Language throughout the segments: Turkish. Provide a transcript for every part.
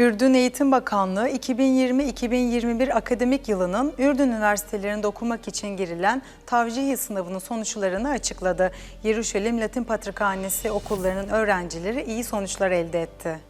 Ürdün Eğitim Bakanlığı 2020-2021 akademik yılının Ürdün üniversitelerinde okumak için girilen tavcihi sınavının sonuçlarını açıkladı. Yeruşalim Latin Patrikhanesi okullarının öğrencileri iyi sonuçlar elde etti.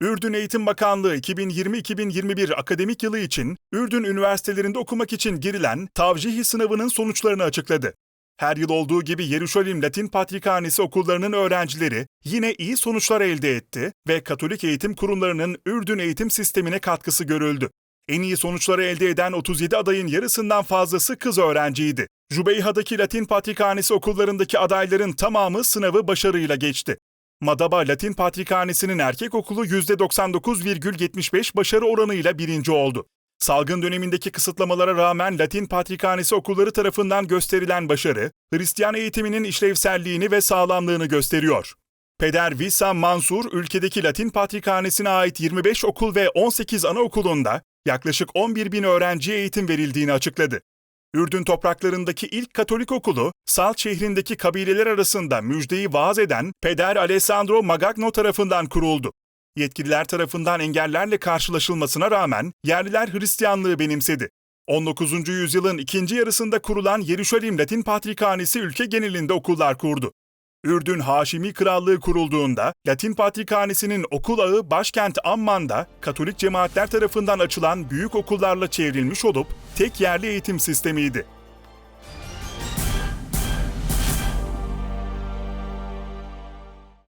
Ürdün Eğitim Bakanlığı 2020-2021 akademik yılı için Ürdün üniversitelerinde okumak için girilen tavcihi sınavının sonuçlarını açıkladı. Her yıl olduğu gibi Yeruşalim Latin Patrikhanesi okullarının öğrencileri yine iyi sonuçlar elde etti ve Katolik eğitim kurumlarının Ürdün eğitim sistemine katkısı görüldü. En iyi sonuçları elde eden 37 adayın yarısından fazlası kız öğrenciydi. Jubeyha'daki Latin Patrikhanesi okullarındaki adayların tamamı sınavı başarıyla geçti. Madaba Latin Patrikhanesi'nin erkek okulu %99,75 başarı oranıyla birinci oldu. Salgın dönemindeki kısıtlamalara rağmen Latin Patrikhanesi okulları tarafından gösterilen başarı, Hristiyan eğitiminin işlevselliğini ve sağlamlığını gösteriyor. Peder Visa Mansur, ülkedeki Latin Patrikhanesi'ne ait 25 okul ve 18 anaokulunda yaklaşık 11 bin öğrenciye eğitim verildiğini açıkladı. Ürdün topraklarındaki ilk Katolik okulu, Salt şehrindeki kabileler arasında müjdeyi vaaz eden Peder Alessandro Magagno tarafından kuruldu. Yetkililer tarafından engellerle karşılaşılmasına rağmen yerliler Hristiyanlığı benimsedi. 19. yüzyılın ikinci yarısında kurulan Yeruşalim Latin Patrikhanesi ülke genelinde okullar kurdu. Ürdün Haşimi Krallığı kurulduğunda Latin Patrikhanesi'nin okul ağı başkent Amman'da Katolik cemaatler tarafından açılan büyük okullarla çevrilmiş olup tek yerli eğitim sistemiydi.